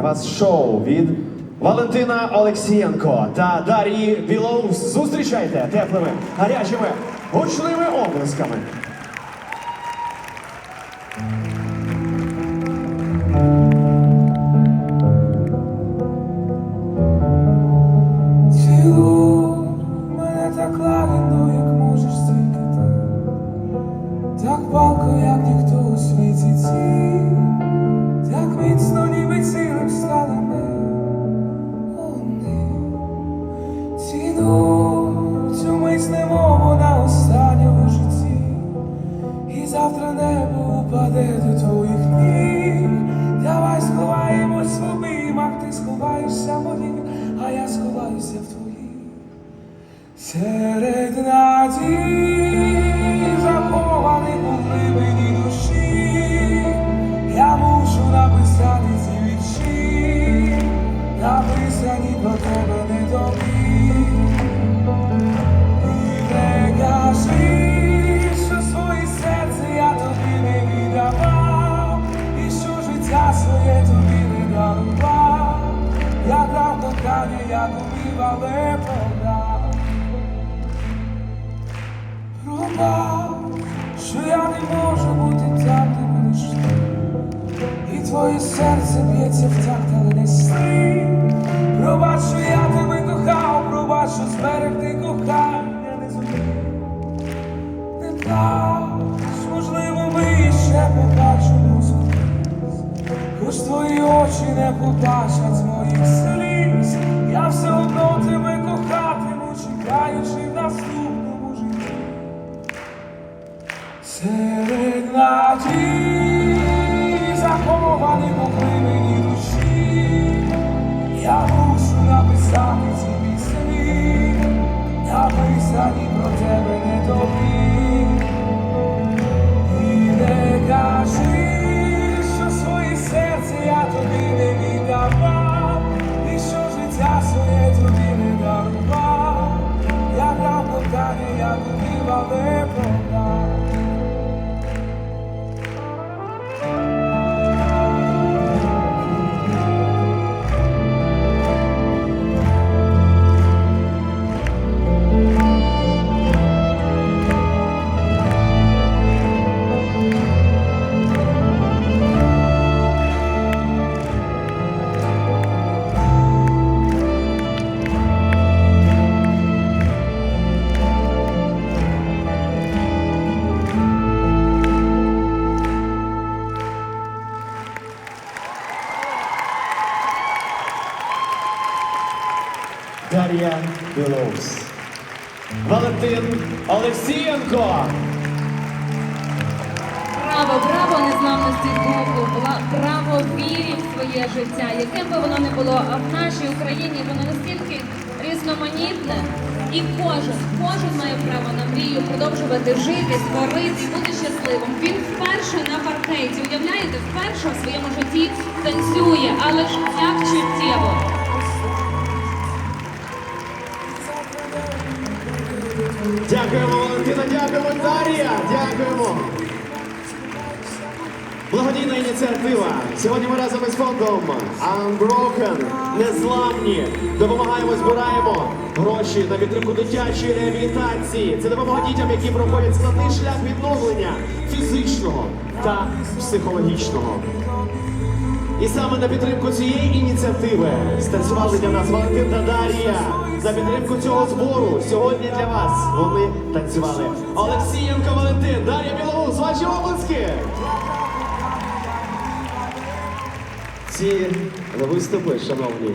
Вас шоу від Валентина Олексієнко та Дар'ї Білоус. Зустрічайте теплими, гарячими, гучними облисками. Мене так лагідно, як можеш тільки. Так палко, як ніхто у світі ці, цінуй цю мить немов на останньому житті. І завтра небо упаде до твоїх ніг. Давай сховаємось в обіймах, ти сховаєшся в моїх, а я сховаюся в твоїх. Серед надій захованих у глибині кохання, я умів, але програв. Пробав, що я не можу бути там, де будеш ти. І твоє серце б'ється в такт, але не сни. Пробач, що я тебе кохав, пробач, що зберегти кохання очі не побачать з моїх сліз. Я все одно тебе кохатиму, чекаючи в наступному житті. Серед надій кохання, я тобі але продав. Дар'я Білоус. Валентин Олексієнко. Право, право незламності духу, право вірі в своє життя, яким би воно не було, а в нашій Україні воно настільки різноманітне, і кожен, кожен має право на мрію продовжувати жити, творити бути щасливим. Він вперше на паркеті, уявляєте, вперше в своєму житті танцює, але ж як чуттєво. Дякуємо, Валентина, дякуємо, Дар'я, дякуємо. Благодійна ініціатива. Сьогодні ми разом із фондом Unbroken, незламні. Допомагаємо, збираємо гроші на підтримку дитячої реабілітації. Це допомога дітям, які проходять складний шлях відновлення фізичного та психологічного. І саме на підтримку цієї ініціативи станцювали для нас Валентин та Дар'я. За підтримку цього збору сьогодні для вас вони танцювали. Олексієнко Валентин, Дар'я Білоус, ваші обласки! Ці виступи, шановні,